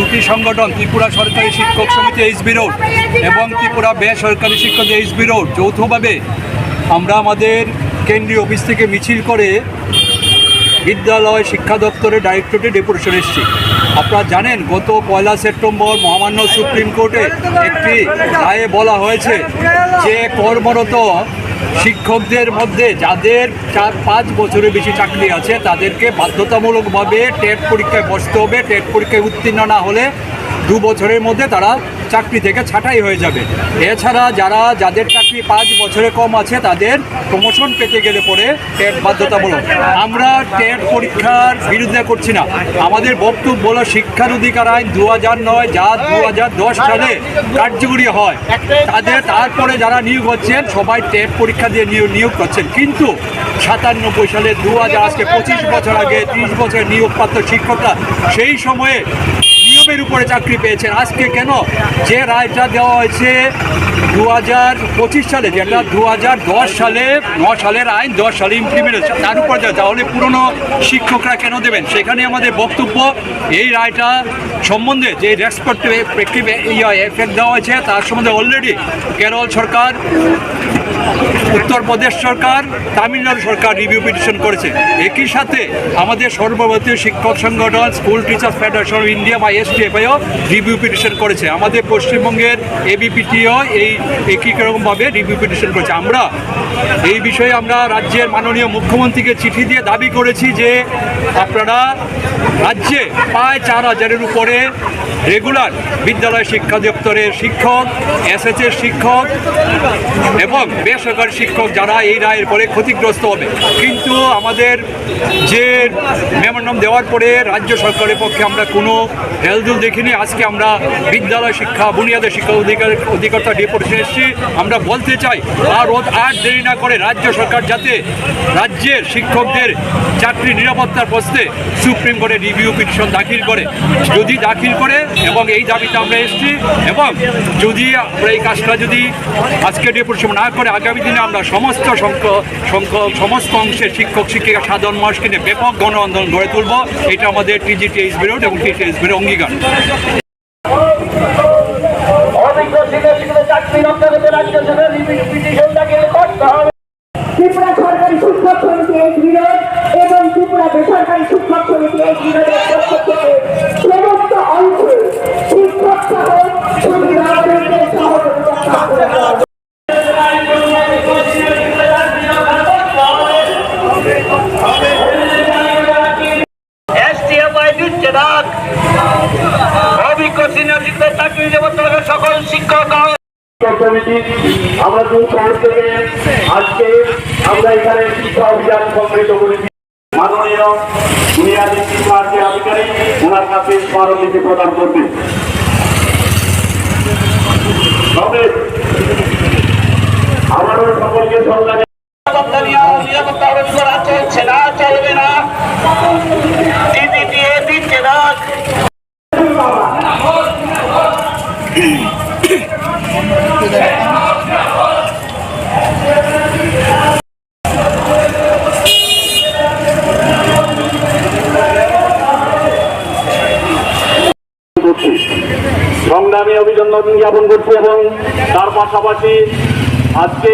দুটি সংগঠন, ত্রিপুরা সরকারি শিক্ষক সমিতি এইচবি রোড এবং ত্রিপুরা বেসরকারি শিক্ষক এইচবি রোড যৌথভাবে আমরা আমাদের কেন্দ্রীয় অফিস থেকে মিছিল করে বিদ্যালয় শিক্ষা দপ্তরের ডাইরেক্টরেটে ডেপুটেশন এসেছি। আপনারা জানেন, গত পয়লা সেপ্টেম্বর মহামান্য সুপ্রিম কোর্টে একটি রায়ে বলা হয়েছে যে কর্মরত শিক্ষকদের মধ্যে যাদের চার পাঁচ বছরের বেশি চাকরি আছে, তাদেরকে বাধ্যতামূলকভাবে টেট পরীক্ষায় বসতে হবে। টেট পরীক্ষায় উত্তীর্ণ না হলে দু বছরের মধ্যে তারা চাকরি থেকে ছাঁটাই হয়ে যাবে। এছাড়া যারা, যাদের চাকরি পাঁচ বছরে কম আছে, তাদের প্রমোশন পেতে গেলে পরে টেট বাধ্যতামূলক। আমরা টেট পরীক্ষার বিরুদ্ধে করছি না। আমাদের বক্তব্য হলো, শিক্ষার অধিকার আইন দু হাজার নয়, যা দু হাজার দশ সালে কার্যকরী হয়। তাদের, তারপরে যারা নিয়োগ হচ্ছেন, সবাই টেট পরীক্ষা দিয়ে নিয়োগ নিয়োগ করছেন। কিন্তু সাতানব্বই সালে দু হাজার আজকে পঁচিশ বছর আগে ত্রিশ বছর নিয়োগপ্রাপ্ত শিক্ষকরা সেই সময়ে নিয়মের উপরে চাকরি পেয়েছেন। আজকে কেন? যে রায়টা দেওয়া হয়েছে দু হাজার পঁচিশ সালে, যেটা দু হাজার দশ সালে, ন সালের আইন, দশ সালে ইমপ্লিমেন্ট হচ্ছে তার উপর তাহলে পুরনো শিক্ষকরা কেন দেবেন? সেখানে আমাদের বক্তব্য, এই রায়টা সম্বন্ধে যে রেসপেক্ট এফেক্ট দেওয়া হয়েছে, তার সম্বন্ধে অলরেডি কেরল সরকার উত্তরপ্রদেশ সরকার, তামিলনাড়ু সরকার রিভিউ পিটিশন করেছে। একই সাথে আমাদের সর্বভারতীয় শিক্ষক সংগঠন school teachers federation of India বা এসটিএফআইও রিভিউ পিটিশন করেছে। আমাদের পশ্চিমবঙ্গের এবিপিটিও এই একই রকমভাবে রিভিউ পিটিশন করেছে। আমরা এই বিষয়ে আমরা রাজ্যের মাননীয় মুখ্যমন্ত্রীকে চিঠি দিয়ে দাবি করেছি যে আপনারা রাজ্যে প্রায় চার হাজারের উপরে রেগুলার বিদ্যালয় শিক্ষা দপ্তরের শিক্ষক এসএসের শিক্ষক এবং বেসরকারি শিক্ষক যারা এই রায়ের পরে ক্ষতিগ্রস্ত হবে। কিন্তু আমাদের যে মেমোরান্ডাম দেওয়ার পরে রাজ্য সরকারের পক্ষে আমরা কোনো হেলদুল দেখিনি। আজকে আমরা বিদ্যালয় শিক্ষা, বুনিয়াদী শিক্ষা অধিকার, অধিকর্তা ডেপুটেশন এসেছি। আমরা বলতে চাই, আর রোদ আর দেরি না করে রাজ্য সরকার যাতে রাজ্যের শিক্ষকদের চাকরি নিরাপত্তার প্রশ্নে সুপ্রিম কোর্টে রিভিউ পিটিশন দাখিল করে। যদি দাখিল করে এবং এই দাবিতে আমরা এসেছি এবং যদি আমরা এই কাজটা যদি আজকে ডেপুটেশন না করে আগামী দিনে আমরা সমস্ত সংখ্যক সংখ্যক সমস্ত অংশের শিক্ষক শিক্ষিকা সাধারণ মানুষকে নিয়ে ব্যাপক গণ আন্দোলন গড়ে তুলব। এটা আমাদের টিজিটিএইচ বিরোধ এবং টিটিএইচ বিরোধ অঙ্গীকার। অভিজ্ঞ শিক্ষক শিক্ষক চাকরি রক্ষা করতে রাজ্য সরকার ত্রিপুরা শিক্ষক সমিতি এই বিরোধ ত্রিপুরা বেসরকারি শিক্ষক সমিতি এই বিরোধের পক্ষ থেকে সমস্ত অংশে শিক্ষক সহ সহযোগিতা করা শিক্ষক সকল শিক্ষক। আমরা দু থেকে আজকে আমরা এখানে শিক্ষা অভিযান সংগঠিত করেছি। মাননীয় বুনিয়াদী যে আধিকারিক, ওনার কাছে স্মারকলিপি প্রদান করবে। তবে আমারও সকলকে করা চলবে না। সংগ্রামী অভিনন্দন জ্ঞাপন করছি এবং তার পাশাপাশি আজকে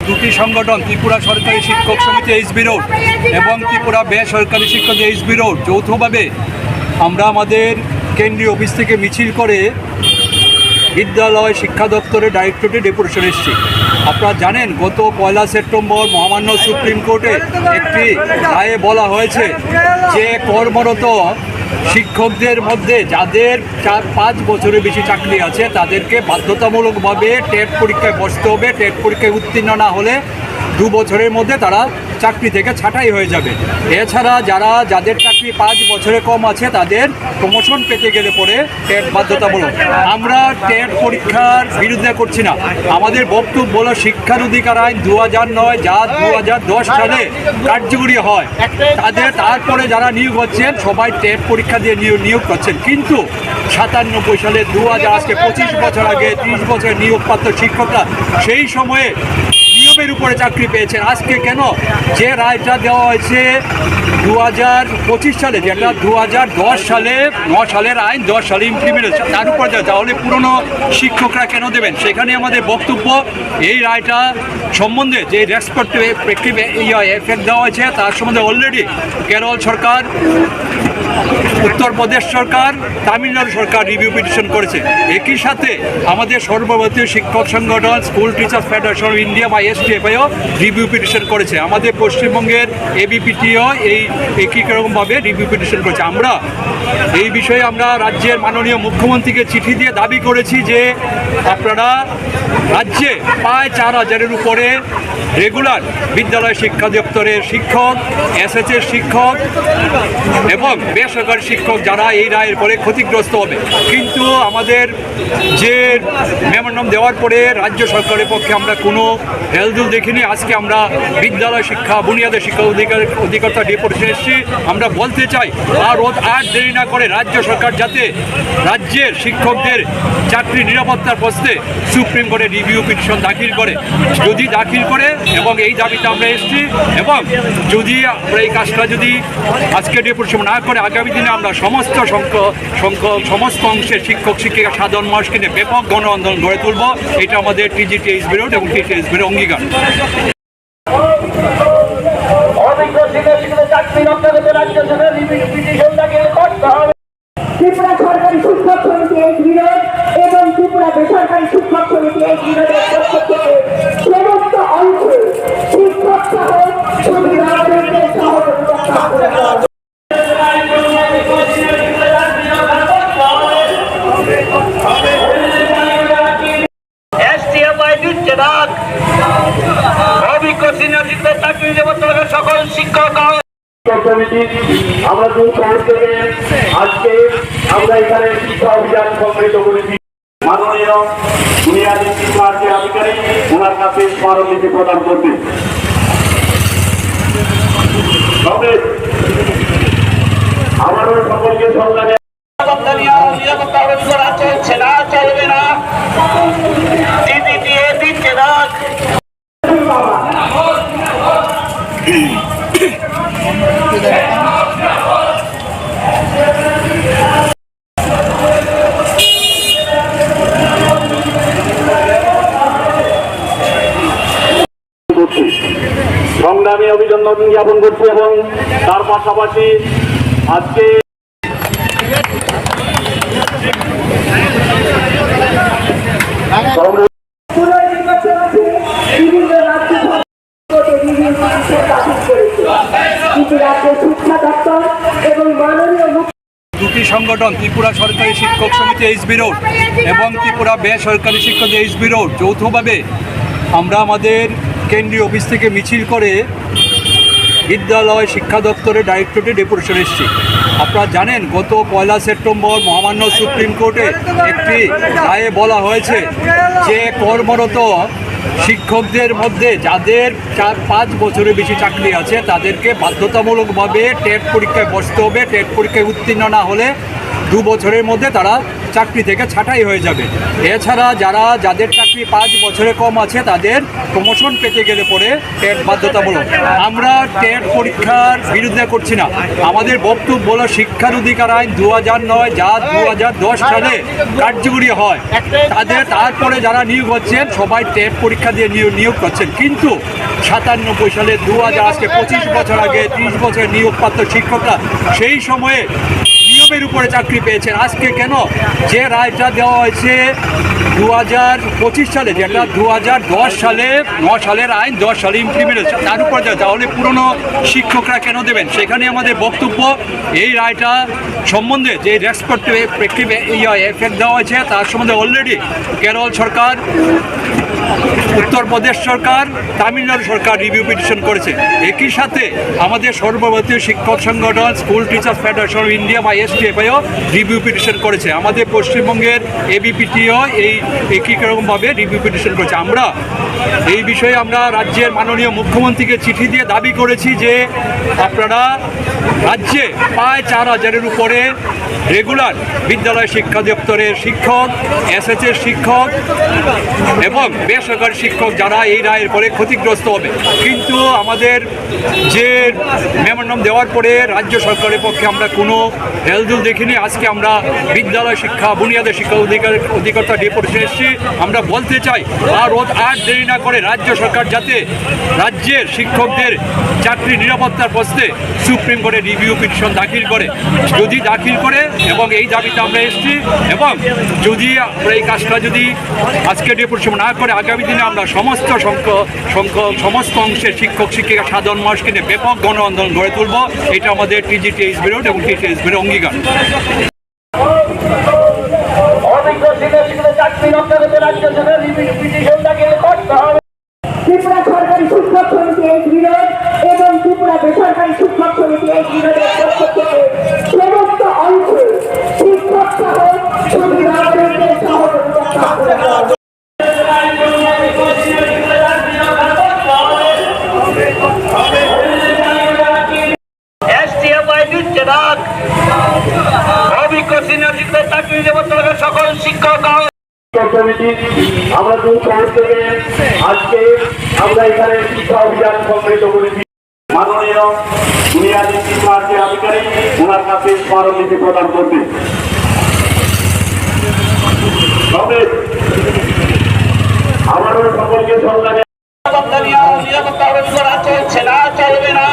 দুটি সংগঠন, ত্রিপুরা সরকারি শিক্ষক সমিতি এইচবি রোড এবং ত্রিপুরা বেসরকারি শিক্ষক এইচবি রোড যৌথভাবে আমরা আমাদের কেন্দ্রীয় অফিস থেকে মিছিল করে বিদ্যালয় শিক্ষা দপ্তরের ডাইরেক্টরেটে ডেপুটেশন এসেছি। আপনারা জানেন, গত পয়লা সেপ্টেম্বর মহামান্য সুপ্রিম কোর্টে একটি রায়ে বলা হয়েছে যে কর্মরত শিক্ষকদের মধ্যে যাদের চার পাঁচ বছরের বেশি চাকরি আছে, তাদেরকে বাধ্যতামূলকভাবে টেট পরীক্ষায় বসতে হবে। টেট পরীক্ষায় উত্তীর্ণ না হলে দু বছরের মধ্যে তারা চাকরি থেকে ছাঁটাই হয়ে যাবে। এছাড়া যারা, যাদের চাকরি পাঁচ বছরে কম আছে, তাদের প্রমোশন পেতে গেলে পরে টেট বাধ্যতামূলক। আমরা টেট পরীক্ষার বিরুদ্ধে করছি না। আমাদের বক্তব্য হলো, শিক্ষার অধিকার আইন দু হাজার নয়, যা দু হাজার দশ সালে কার্যকরী হয়। তাদের, তারপরে যারা নিয়োগ হচ্ছেন, সবাই টেট পরীক্ষা পরীক্ষা দিয়ে নিয়োগ নিয়োগ করছেন। কিন্তু সাতানব্বই সালে দু হাজার আজকে পঁচিশ বছর আগে ত্রিশ বছর নিয়োগপ্রাপ্ত শিক্ষকরা সেই সময়ে নিয়মের উপরে চাকরি পেয়েছেন। আজকে কেন? যে রায়টা দেওয়া হয়েছে দু হাজার পঁচিশ সালে যেটা দু হাজার দশ সালে, ন সালের আইন, দশ সালে ইমপ্লিমেন্ট হচ্ছে তার উপর তাহলে পুরনো শিক্ষকরা কেন দেবেন? সেখানে আমাদের বক্তব্য, এই রায়টা সম্বন্ধে যে রেসপেক্ট এফেক্ট দেওয়া হয়েছে, তার সম্বন্ধে অলরেডি কেরল সরকার উত্তরপ্রদেশ সরকার, তামিলনাড়ু সরকার রিভিউ পিটিশন করেছে। একই সাথে আমাদের সর্বভারতীয় শিক্ষক সংগঠন school teachers federation of India বা এসটিএফআইও রিভিউ পিটিশন করেছে। আমাদের পশ্চিমবঙ্গের এবিপিটিও এই একই রকমভাবে রিভিউ পিটিশন করেছে। আমরা এই বিষয়ে আমরা রাজ্যের মাননীয় মুখ্যমন্ত্রীকে চিঠি দিয়ে দাবি করেছি যে আপনারা রাজ্যে প্রায় চার হাজারের উপরে রেগুলার বিদ্যালয় শিক্ষা দপ্তরের শিক্ষক এসএসের শিক্ষক এবং বেসরকারি শিক্ষক যারা এই রায়ের পরে ক্ষতিগ্রস্ত হবে। কিন্তু আমাদের যে মেমোরান্ডাম দেওয়ার পরে রাজ্য সরকারের পক্ষে আমরা কোনো হেলদুল দেখিনি। আজকে আমরা বিদ্যালয় শিক্ষা, বুনিয়াদী শিক্ষা অধিকার, অধিকর্তা ডেপুটেশন এসেছি। আমরা বলতে চাই, আর রোদ আর দেরি না করে রাজ্য সরকার যাতে রাজ্যের শিক্ষকদের চাকরি নিরাপত্তার প্রশ্নে সুপ্রিম কোর্টে রিভিউ পিটিশন দাখিল করে, যদি দাখিল করে এবং এই দাবিতে আমরা এসেছি এবং যদি আমরা এই কাজটা যদি আজকে ডেপুটেশন না করে, আগামী দিনে আমরা সমস্ত সংখ্য সংখ্যক সমস্ত অংশের শিক্ষক, শিক্ষিকা, সাধারণ মানুষকে নিয়ে ব্যাপক গণ আন্দোলন গড়ে তুলব। এটা আমাদের টিজিটিএস বিরোধ এবং টিটিএস বিরোধ অঙ্গীকার অভিজ্ঞ শিক্ষক শিক্ষিত চাকরি রক্ষা করতে রাজ্য সরকার পিটিশন দাখিল করতে হবে ত্রিপুরা সরকারি শিক্ষক সমিতি এই বিরোধ এবং ত্রিপুরা বেসরকারি শিক্ষক সমিতি এই বিরোধের পক্ষ থেকে সমস্ত অংশে শিক্ষক সহ সহযোগিতা করা সকল শিক্ষক আমরা দু থেকে আজকে আমরা এখানে শিক্ষা অভিযান সংগঠিত করেছি মাননীয় বুনিয়াদী শিক্ষা যে আধিকারিক ওনার কাছে স্মারকলিপি প্রদান করবে। তবে আমারও সকলকে সংগ্রামে অভিনন্দন জ্ঞাপন করছি এবং তার পাশাপাশি আজকে দুটি সংগঠন, ত্রিপুরা সরকারি শিক্ষক সমিতি এইচ বিরোধ এবং ত্রিপুরা বেসরকারি শিক্ষক এইচ বিরোধ যৌথভাবে আমরা আমাদের কেন্দ্রীয় অফিস থেকে মিছিল করে বিদ্যালয় শিক্ষা দপ্তরের ডাইরেক্টরেটে ডেপুটেশন এসেছি। আপনারা জানেন, গত পয়লা সেপ্টেম্বর মহামান্য সুপ্রিম কোর্টে একটি রায়ে বলা হয়েছে যে কর্মরত শিক্ষকদের মধ্যে যাদের চার পাঁচ বছরের বেশি চাকরি আছে, তাদেরকে বাধ্যতামূলকভাবে টেট পরীক্ষায় বসতে হবে। টেট পরীক্ষায় উত্তীর্ণ না হলে দু বছরের মধ্যে তারা চাকরি থেকে ছাঁটাই হয়ে যাবে। এছাড়া যারা, যাদের চাকরি পাঁচ বছরে কম আছে, তাদের প্রমোশন পেতে গেলে পরে টেট বাধ্যতামূলক। আমরা টেট পরীক্ষার বিরুদ্ধে করছি না। আমাদের বক্তব্য হলো, শিক্ষার অধিকার আইন দু হাজার নয়, যা দু হাজার দশ সালে কার্যকরী হয়। তাদের, তারপরে যারা নিয়োগ হচ্ছেন, সবাই টেট পরীক্ষা দিয়ে নিয়োগ নিয়োগ করছেন। কিন্তু সাতানব্বই সালে দু হাজার আজকে পঁচিশ বছর আগে ত্রিশ বছর নিয়োগপ্রাপ্ত শিক্ষকরা সেই সময়ে নিয়মের উপরে চাকরি পেয়েছেন। আজকে কেন? যে রায়টা দেওয়া হয়েছে দু হাজার পঁচিশ সালে, যেটা দু হাজার দশ সালে, ন সালের আইন, দশ সালে ইমপ্লিমেন্ট তার উপর তাহলে পুরনো শিক্ষকরা কেন দেবেন? সেখানে আমাদের বক্তব্য, এই রায়টা সম্বন্ধে যে রেসপেক্ট এফেক্ট দেওয়া হয়েছে, তার সম্বন্ধে অলরেডি কেরল সরকার উত্তরপ্রদেশ সরকার, তামিলনাড়ু সরকার রিভিউ পিটিশন করেছে। একই সাথে আমাদের সর্বভারতীয় শিক্ষক সংগঠন school teachers federation of India বা এসটিএফআইও রিভিউ পিটিশন করেছে। আমাদের পশ্চিমবঙ্গের এবিপিটিও এই একই রকমভাবে রিভিউ পিটিশন করেছে। আমরা এই বিষয়ে আমরা রাজ্যের মাননীয় মুখ্যমন্ত্রীকে চিঠি দিয়ে দাবি করেছি যে আপনারা রাজ্যে প্রায় চার হাজারের উপরে করে রেগুলার বিদ্যালয় শিক্ষা দপ্তরের শিক্ষক এসএসের শিক্ষক এবং বেসরকারি শিক্ষক যারা এই রায়ের পরে ক্ষতিগ্রস্ত হবে। কিন্তু আমাদের যে মেমোরান্ডাম দেওয়ার পরে রাজ্য সরকারের পক্ষে আমরা কোনো হেলদুল দেখিনি। আজকে আমরা বিদ্যালয় শিক্ষা বুনিয়াদের শিক্ষা অধিকার, অধিকর্তা ডেপুটেশন এসেছি। আমরা বলতে চাই, আর রোজ আর দেরি না করে রাজ্য সরকার যাতে রাজ্যের শিক্ষকদের চাকরি নিরাপত্তার প্রশ্নে সুপ্রিম কোর্টে রিভিউ পিটিশন দাখিল করে। যদি দাখিল করে এবং এই দাবিতে আমরা এসেছি এবং যদি আমরা এই কাজটা যদি আজকে ডেপুটেশন না করে, আগামী দিনে আমরা সমস্ত সংখ্যক সংখ্যক সমস্ত অংশের শিক্ষক, শিক্ষিকা, সাধারণ মানুষকে নিয়ে ব্যাপক গণ আন্দোলন গড়ে তুলব। এটা আমাদের টিজিটিএইচ বিরোধ এবং টিটিএইচ বিরোধ অঙ্গীকার। ত্রিপুরা সরকারি শিক্ষক সমিতি এই বিরোধ এবং ত্রিপুরা বেসরকারি শিক্ষক সমিতি এই বিরোধের দিচ্ছে ডাক? অভিজ্ঞ সিনিয়র শিক্ষক চাকরি নিরাপত্তা সকল শিক্ষক। শিক্ষক আমরা দু থেকে আজকে আমরা এখানে শিক্ষা অভিযান সংগঠিত করেছি। মাননীয় বুনিয়াদী শিক্ষা যে আধিকারিক ওনার কাছে স্মারকলিপি প্রদান করবে। তবে আমারও সকলকে সংগ্রামে নিরাপত্তা নিয়ে নিরাপত্তা অবলম্বন করা চলছে না। চলবে না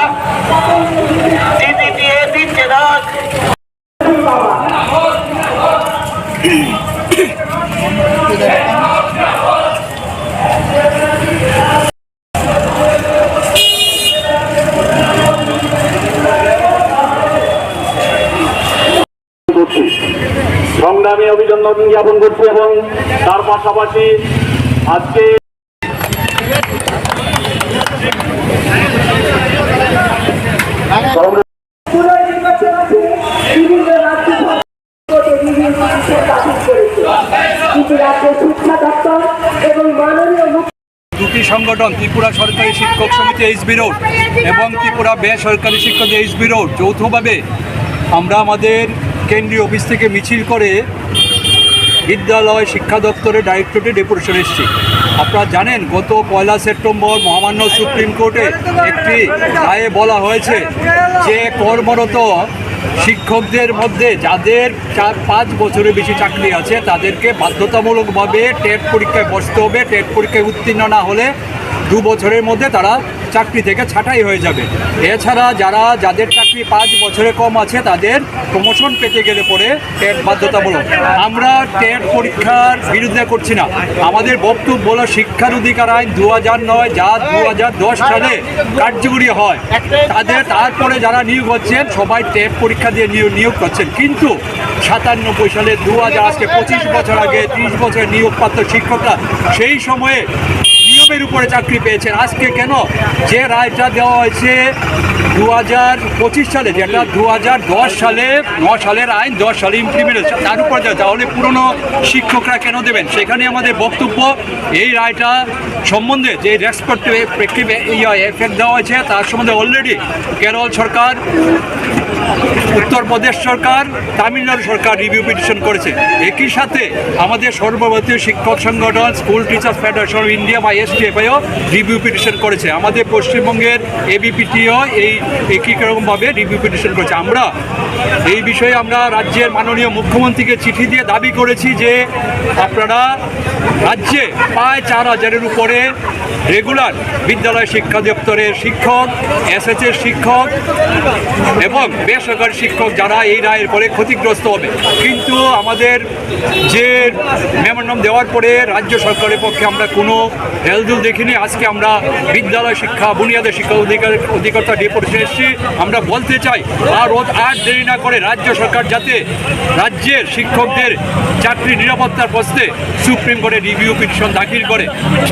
করছি অভিনন্দন জ্ঞাপন করছি এবং তার পাশাপাশি আজকে পুনর্নির্বাচন আছে বিভিন্ন রাজ্য সরকার বিভিন্ন পিটিশন দাখিল করেছে কিন্তু রাজ্যের শিক্ষা দপ্তর এবং মাননীয় মুখ্য দুটি সংগঠন ত্রিপুরা সরকারি শিক্ষক সমিতি এইচ বিরোধ এবং ত্রিপুরা বেসরকারি শিক্ষক এইচ বিরোধ যৌথভাবে আমরা আমাদের কেন্দ্রীয় অফিস থেকে মিছিল করে বিদ্যালয় শিক্ষা দপ্তরের ডাইরেক্টরেটে ডেপুটেশন এসেছি। আপনারা জানেন, গত পয়লা সেপ্টেম্বর মহামান্য সুপ্রিম কোর্টে একটি রায়ে বলা হয়েছে যে কর্মরত শিক্ষকদের মধ্যে যাদের চার পাঁচ বছরের বেশি চাকরি আছে, তাদেরকে বাধ্যতামূলকভাবে টেট পরীক্ষায় বসতে হবে। টেট পরীক্ষায় উত্তীর্ণ না হলে দু বছরের মধ্যে তারা চাকরি থেকে ছাঁটাই হয়ে যাবে। এছাড়া যারা, যাদের চাকরি পাঁচ বছরে কম আছে, তাদের প্রমোশন পেতে গেলে পরে টেট বাধ্যতামূলক আমরা টেট পরীক্ষার বিরুদ্ধে করছি না। আমাদের বক্তব্য হলো শিক্ষার অধিকার আইন দু হাজার নয়, যা দু হাজার দশ সালে কার্যকরী হয়। তাদের, তারপরে যারা নিয়োগ হচ্ছেন, সবাই টেট পরীক্ষা দিয়ে নিয়োগ নিয়োগ করছেন। কিন্তু সাতানব্বই সালে দু হাজার আজকে পঁচিশ বছর আগে ত্রিশ বছরের নিয়োগপ্রাপ্ত শিক্ষকরা সেই সময়ে নিয়মের উপরে চাকরি পেয়েছেন। আজকে কেন? যে রায়টা দেওয়া হয়েছে দু হাজার পঁচিশ সালে যেটা দু হাজার দশ সালে, ন সালের আইন, দশ সালে ইমপ্লিমেন্ট তার উপর তাহলে পুরনো শিক্ষকরা কেন দেবেন? সেখানে আমাদের বক্তব্য, এই রায়টা সম্বন্ধে যে রেসপেক্টিভ এফেক্ট দেওয়া হয়েছে, তার সম্বন্ধে অলরেডি কেরল সরকার উত্তরপ্রদেশ সরকার, তামিলনাড়ু সরকার রিভিউ পিটিশন করেছে। একই সাথে আমাদের সর্বভারতীয় শিক্ষক সংগঠন school teachers federation of India বা এসটিএফআইও রিভিউ পিটিশন করেছে। আমাদের পশ্চিমবঙ্গের এবিপিটিও এই একই রকমভাবে রিভিউ পিটিশন করেছে। আমরা এই বিষয়ে আমরা রাজ্যের মাননীয় মুখ্যমন্ত্রীকে চিঠি দিয়ে দাবি করেছি যে আপনারা রাজ্যে প্রায় চার হাজারের উপরে রেগুলার বিদ্যালয় শিক্ষা দপ্তরের শিক্ষক এসএসের শিক্ষক এবং বেসরকারি শিক্ষক যারা এই রায়ের পরে ক্ষতিগ্রস্ত হবে। কিন্তু আমাদের যে মেমোরান্ডাম দেওয়ার পরে রাজ্য সরকারের পক্ষে আমরা কোনো হেলদুল দেখিনি। আজকে আমরা বিদ্যালয় শিক্ষা বুনিয়াদের শিক্ষা অধিকার, অধিকর্তা ডেপুটেশন এসেছি। আমরা বলতে চাই, আর রোজ আর দেরি না করে রাজ্য সরকার যাতে রাজ্যের শিক্ষকদের চাকরি নিরাপত্তার প্রশ্নে সুপ্রিম কোর্টে রিভিউ পিটিশন দাখিল করে।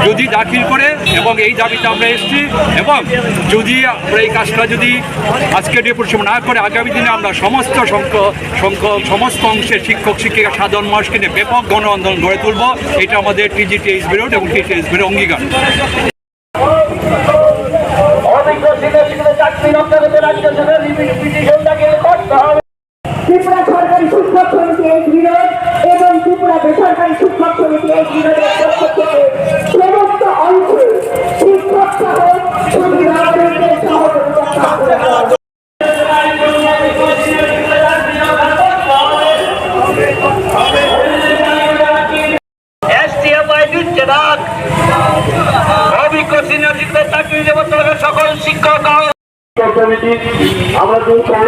যদি দাখিল করে এবং এই দাবিতে আমরা এসেছি এবং যদি আমরা এই কাজটা যদি আজকে পরিশ্রম না করে, আগামী দিনে আমরা সমস্ত সংখ্যক সংখ্যক সমস্ত অংশের শিক্ষক, শিক্ষিকা, সাধারণ মানুষকে নিয়ে ব্যাপক গণ আন্দোলন গড়ে তুলব। এটা আমাদের টিজিটিএস বিরোধ এবং টিজিএস বিরোধ অঙ্গীকার।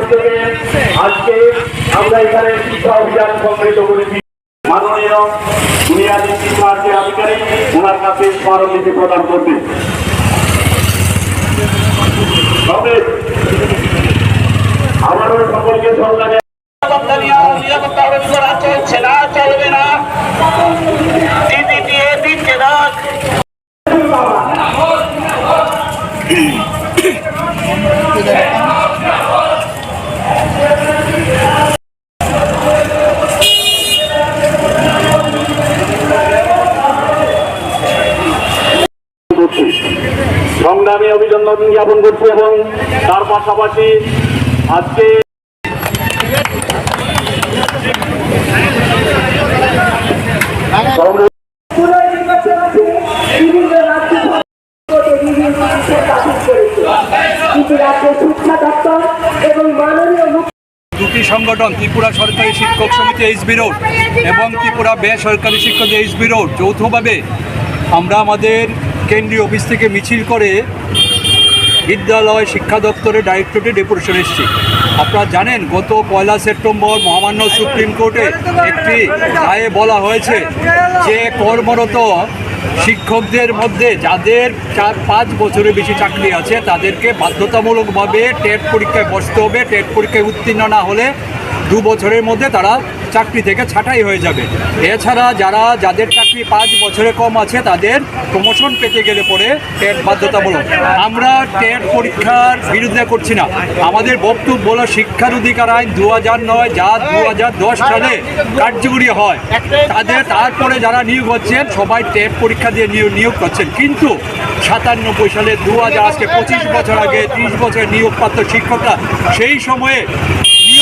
থেকে আজকে আমরা এখানে শিক্ষা অভিযান সংগঠিত করেছি মাননীয় দুনিয়া ডিস্ট্রিক্ট মার্কের আধিকারিক ওনার কাছে স্মারকলিপি প্রদান করবে। তবে আমারও সকলকে চলবে না। দিদিটিএ বিচ্ছেদাক করছি অভিনন্দন জ্ঞাপন করছি এবং তার পাশাপাশি আজকে দুটি সংগঠন, ত্রিপুরা সরকারি শিক্ষক সমিতি এইচবি রোড এবং ত্রিপুরা বেসরকারি শিক্ষক এইচবি রোড যৌথভাবে আমরা আমাদের কেন্দ্রীয় অফিস থেকে মিছিল করে বিদ্যালয় শিক্ষা দপ্তরের ডাইরেক্টরেটে ডেপুটেশন এসেছি। আপনারা জানেন, গত পয়লা সেপ্টেম্বর মহামান্য সুপ্রিম কোর্টে একটি রায়ে বলা হয়েছে যে কর্মরত শিক্ষকদের মধ্যে যাদের চার পাঁচ বছরের বেশি চাকরি আছে, তাদেরকে বাধ্যতামূলকভাবে টেট পরীক্ষায় বসতে হবে। টেট পরীক্ষায় উত্তীর্ণ না হলে দু বছরের মধ্যে তারা চাকরি থেকে ছাঁটাই হয়ে যাবে। এছাড়া যারা, যাদের চাকরি পাঁচ বছরে কম আছে, তাদের প্রমোশন পেতে গেলে পরে টেট বাধ্যতামূলক। আমরা টেট পরীক্ষার বিরুদ্ধে করছি না। আমাদের বক্তব্য হলো শিক্ষার অধিকার আইন দু হাজার নয়, যা দু হাজার দশ সালে কার্যকরী হয়। তাদের, তারপরে যারা নিয়োগ হচ্ছেন, সবাই টেট পরীক্ষা দিয়ে নিয়োগ নিয়োগ করছেন। কিন্তু সাতানব্বই সালে দু হাজার, আজকে পঁচিশ বছর আগে ত্রিশ বছর নিয়োগপ্রাপ্ত শিক্ষকরা সেই সময়ে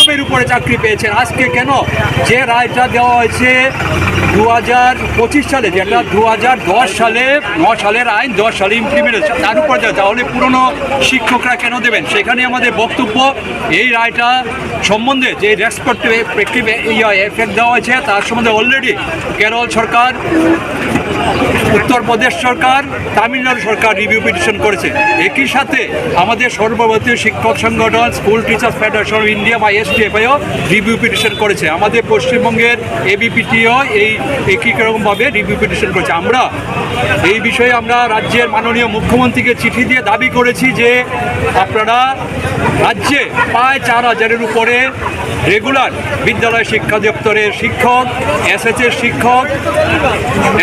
নিয়মের উপরে চাকরি পেয়েছেন। আজকে কেন? যে রায়টা দেওয়া হয়েছে দু হাজার পঁচিশ সালে যেটা দু হাজার দশ সালে, ন সালের আইন, দশ সালে ইমপ্লিমেন্ট হয়েছে, তার উপর তাহলে পুরনো শিক্ষকরা কেন দেবেন? সেখানে আমাদের বক্তব্য, এই রায়টা সম্বন্ধে যে রেসপেক্টিভ এফেক্ট দেওয়া হয়েছে, তার সম্বন্ধে অলরেডি কেরল সরকার উত্তরপ্রদেশ সরকার, তামিলনাড়ু সরকার রিভিউ পিটিশন করেছে। একই সাথে আমাদের সর্বভারতীয় শিক্ষক সংগঠন school teachers federation of India বা এসটিএফআইও রিভিউ পিটিশন করেছে। আমাদের পশ্চিমবঙ্গের এবিপিটিও এই একই রকমভাবে রিভিউ পিটিশন করেছে। আমরা এই বিষয়ে আমরা রাজ্যের মাননীয় মুখ্যমন্ত্রীকে চিঠি দিয়ে দাবি করেছি যে আপনারা রাজ্যে প্রায় চার হাজারের উপরে রেগুলার বিদ্যালয় শিক্ষা দপ্তরের শিক্ষক এসএসের শিক্ষক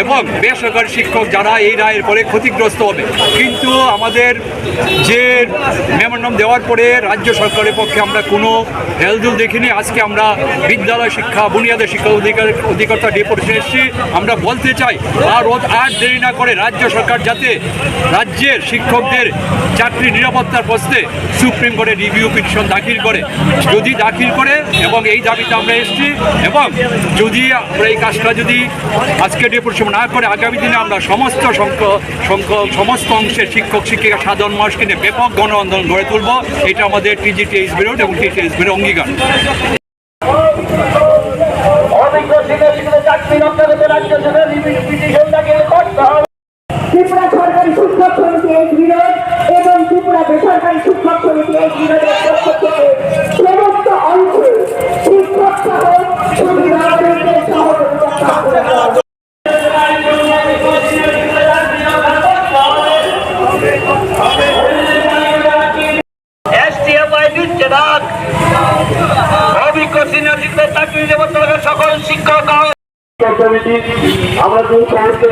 এবং বেসরকারি শিক্ষক যারা এই রায়ের পরে ক্ষতিগ্রস্ত হবে। কিন্তু আমাদের যে মেমোরান্ডাম দেওয়ার পরে রাজ্য সরকারের পক্ষে আমরা কোনো হেলদুল দেখিনি। আজকে আমরা বিদ্যালয় শিক্ষা বুনিয়াদের শিক্ষা অধিকার, অধিকর্তা ডেপুটেশন এসেছি আমরা বলতে চাই আর রোজ আর দেরি না করে রাজ্য সরকার যাতে রাজ্যের শিক্ষকদের চাকরি নিরাপত্তার প্রশ্নে সুপ্রিম কোর্টে রিভিউ পিটিশন দাখিল করে। যদি দাখিল করে এবং এই দাবিতে আমরা এসেছি এবং যদি আমরা এই কাজটা যদি আজকে ডে পরিশ্রম না করে আগামী দিনে আমরা সমস্ত সংখ্যক সংখ্যক সমস্ত অংশের শিক্ষক শিক্ষিকা সাধারণ মানুষকে নিয়ে ব্যাপক গণ আন্দোলন গড়ে তুলব। এটা আমাদের টিজিটিএইচ বিরোধ এবং টিটিএইচ বিরোধ অঙ্গীকার। ত্রিপুরা সরকারি শিক্ষক সমিতি এই বিরোধ এবং ত্রিপুরা বেসরকারি শিক্ষক সমিতি এই বিরোধের আমরা